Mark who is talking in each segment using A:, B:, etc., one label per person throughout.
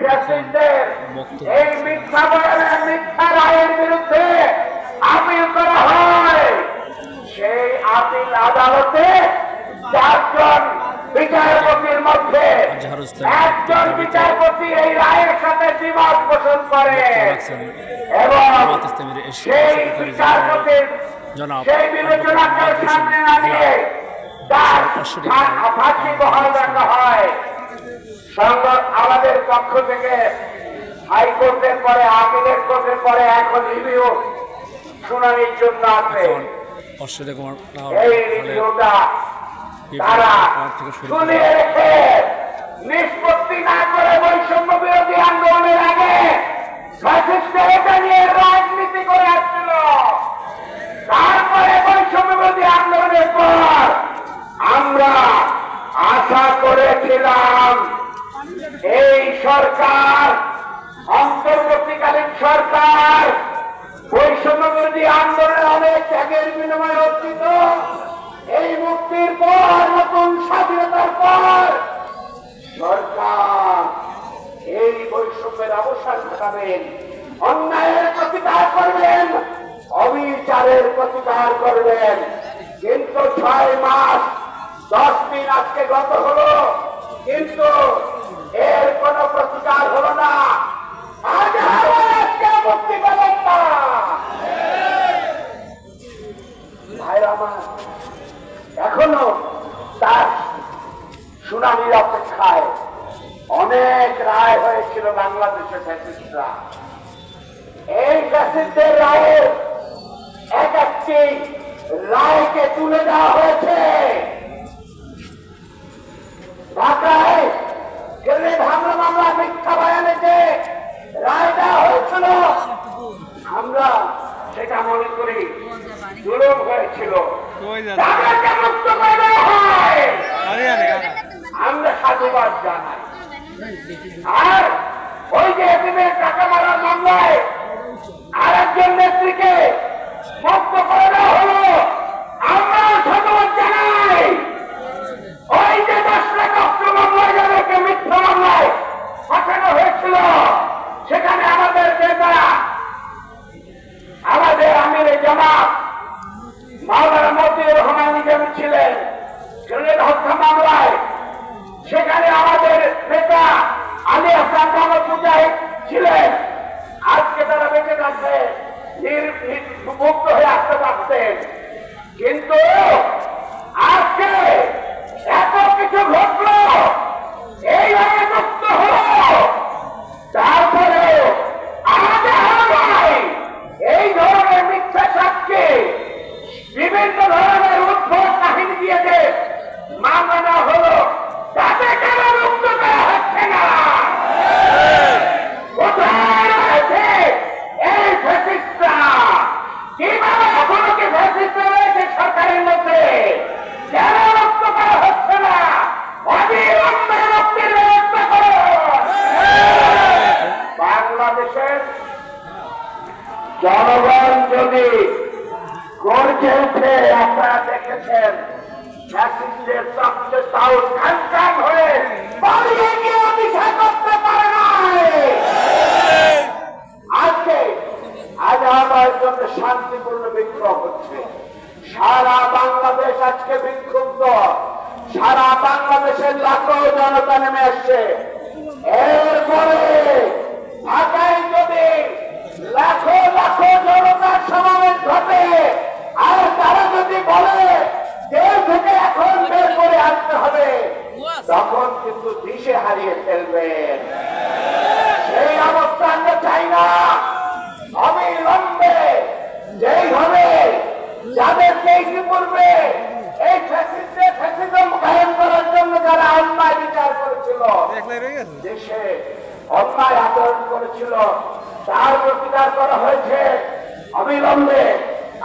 A: ফ্যাসিস্টদের এই মিথ্যা বয়ানের মিথ্যা রায়ের বিরুদ্ধে আপিল করা হয় সেই আপিল আদালতে চারজন বিচারপতির মধ্যে একজন বিচারপতি এই রায়ের সাথে দ্বিমত পোষণ করে এবং সেই বিচারপতির সেই বিবেচনাকে সামনে না নিয়ে তার ফাঁসি বহাল রাখা হয় সংবাদ আমাদের পক্ষ থেকে হাইকোর্টের পরে আপিলের কোর্টের পরে এখন রিভিউ শুনানির জন্য আছে।
B: অস্ট্রেলিয়া কুমার
A: এই রিভিউটা তারা রেখে নিষ্পত্তি না করে বৈষম্য বিরোধী আন্দোলনের আগে এটা নিয়ে রাজনীতি করে আসছিল। তারপরে বৈষম্য বিরোধী আন্দোলনের পর আমরা আশা করেছিলাম এই সরকার, অন্তর্বর্তীকালীন সরকার, বৈষম্য বিরোধী আন্দোলনে অনেক ত্যাগের বিনিময়ে অর্জিত। এই মুক্তির পর, নতুন স্বাধীনতার পর, সরকার এই বৈষম্যের অবসান ঘটাবেন, অন্যায়ের প্রতিকার করবেন, অবিচারের প্রতিকার করবেন। কিন্তু ছয় মাস, দশ দিন আজকে গত হলো, কিন্তু এর কোন প্রতিকার হলো না। এখনও তার শুনানির অপেক্ষায় অনেক রায় হয়েছিল বাংলাদেশের ফ্যাসিস্টরা। এই ফ্যাসিস্টদের রায়ের এক একটি রায়কে তুলে দেওয়া হয়েছে। ঢাকায় গ্রেনেড হামলা মামলা মিথ্যা বয়ানে যে রায় দেওয়া হয়েছিল আমরা সেটা মনে করি দুর্লভ হয়েছিল
C: কই যান
A: তাদেরকে মুক্ত করে দেওয়া হয়
C: আরে আরে কাকা
A: আমরা সাধুবাদ জানাই আর ওই যে টাকা মারার মামলায় আর একজন নেত্রীকে মুক্ত করে দেওয়া হলো আমরা সাধুবাদ জানাই ওই যে দশ লাখ অস্ত্র মামলায় যাদেরকে মিথ্যা মামলায় পাঠানো হয়েছিল সেখানে আমাদের নেতা আমাদের আমির জামাত মাওলানা মতিউর রহমান নিজামী ছিলেন গ্রেনেড হত্যা মামলায় সেখানে আমাদের নেতা আলী হাসান মোহাম্মদ মুজাহিদ ছিলেন আজকে তারা বেঁচে থাকবে নির- নির- মুক্ত হয়ে আসতে পারতেন কিন্তু আজকে এত কিছু ঘটলো এইভাবে মুক্ত হলো তারপরে আমাদের হামলায় এই ধরনের মিথ্যা সাক্ষী বিভিন্ন ধরনের উদ্ভব কাহিনী দিয়ে যে মামলা হলো তাতে কেন মুক্ত করা হচ্ছে না কোথায় রয়েছে এই ফ্যাসিস্টরা কীভাবে এখনও কি ফ্যাসিস্ট রয়েছে সরকারের মধ্যে কেন মুক্ত করা হচ্ছে না অবিলম্বে মুক্তির ব্যবস্থা করো বাংলাদেশের জনগণ যদি গর্জে উঠে আপনারা দেখেছেন। আজ আমার শান্তিপূর্ণ বিক্ষোভ হচ্ছে। সারা বাংলাদেশ আজকে বিক্ষুব্ধ। সারা বাংলাদেশের লাখো জনতা নেমে আসছে। এরপরে ঢাকায় যদি লাখো লাখো জনতার সমাবেশ ঘটে আর তারা যদি বলে দেশ থেকে এখন বের করে আসতে হবে তখন কিন্তু দিশে হারিয়ে ফেলবেন সেই অবস্থা আমরা চাই না অবিলম্বে যেইভাবে যাদেরকে ইতিপূর্বে এই ফ্যাসিস্টে ফ্যাসিজম কায়েম করার জন্য যারা অন্যায় বিচার করেছিল
C: একলাই রয়ে গেছে
A: দেশে অন্যায় আচরণ করেছিল তার প্রতিকার করা হয়েছে। অবিলম্বে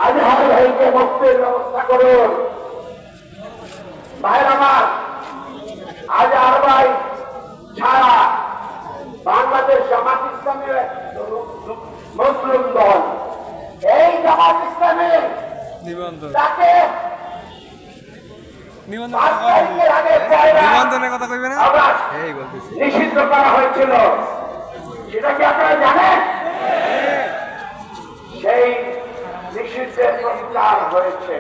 A: আজহার ভাইকে মুক্তির ব্যবস্থা করুন। ভাইর আমার আজহার ভাই ছাড়া বাংলাদেশ জামাত ইসলামের মুসলিম দল। এই জামাত ইসলামের তাকে
C: নিবন্ধন নিবন্ধনের কথা কইবে না? এই বলতেছি।
A: নিষিদ্ধ করা হয়েছিল। সেটা কি আপনারা জানেন? সেই নিষিদ্ধের প্রচার হয়েছে।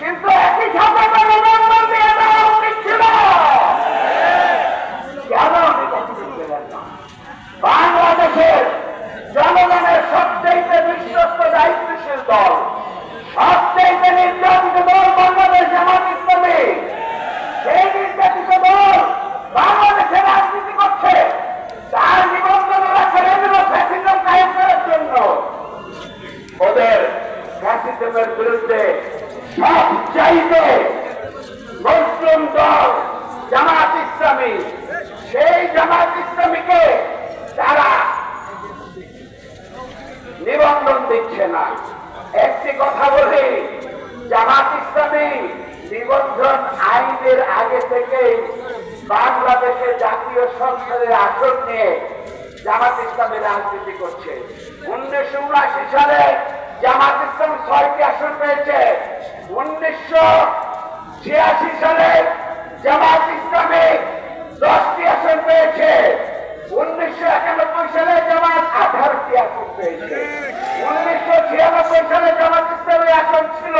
A: কিন্তু একই সাথে নিবন্ধন দিয়ে দেওয়া উচিত ছিল কেন নিবন্ধন দিলেন না বাংলাদেশের জনগণের সবচেয়ে বিশ্বস্ত দায়িত্বশীল দল সবচেয়ে নির্যাতিত দল বাংলাদেশ জামাত ইসলামী সেই নির্যাতিত দল বাংলাদেশে রাজনীতি করছে তার নিবন্ধন রাখা এগুলো ফ্যাসিজম কায়েম করার জন্য ওদের ফ্যাসিজমের বিরুদ্ধে সব চাইতে মুসলিম দল, জামাত ইসলামী, সেই জামাত ইসলামীকে তারা নিবন্ধন দিচ্ছে না। একটি কথা বলি, জামাত ইসলামী নিবন্ধন আইনের আগে থেকে বাংলাদেশে জাতীয় সংসদের আসন নিয়ে জামাত ইসলামী রাজনীতি করছে। উনিশশো উনআশি সালে জামাত ইসলাম ছয়টি আসন পেয়েছে। উনিশশো ছিয়াশি সালে জামাত ইসলামী দশটি আসন পেয়েছে। উনিশশো একানব্বই সালে জামাত আঠারোটি আসন পেয়েছে। উনিশশো ছিয়ানব্বই সালে জামাত ইসলামের আসন ছিল।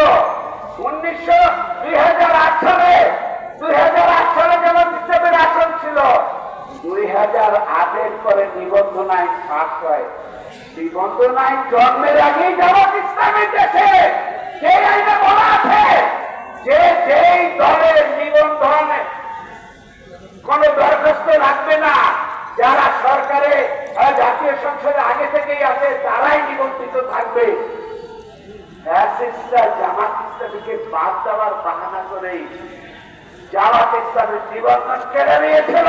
A: উনিশশো দুই হাজার আট সালে দুই হাজার আট সালে জামাত ইসলামের আসন ছিল। দুই হাজার আটের পরে নিবন্ধন কোন দরখাস্ত রাখবে না, যারা সরকারে জাতীয় সংসদে আগে থেকেই আছে, তারাই নিবন্ধিত থাকবে। জামাত ইসলামীকে বাদ দেওয়ার বাহানা করেই জামাত ইসলামের নিবন্ধন কেড়ে নিয়েছিল।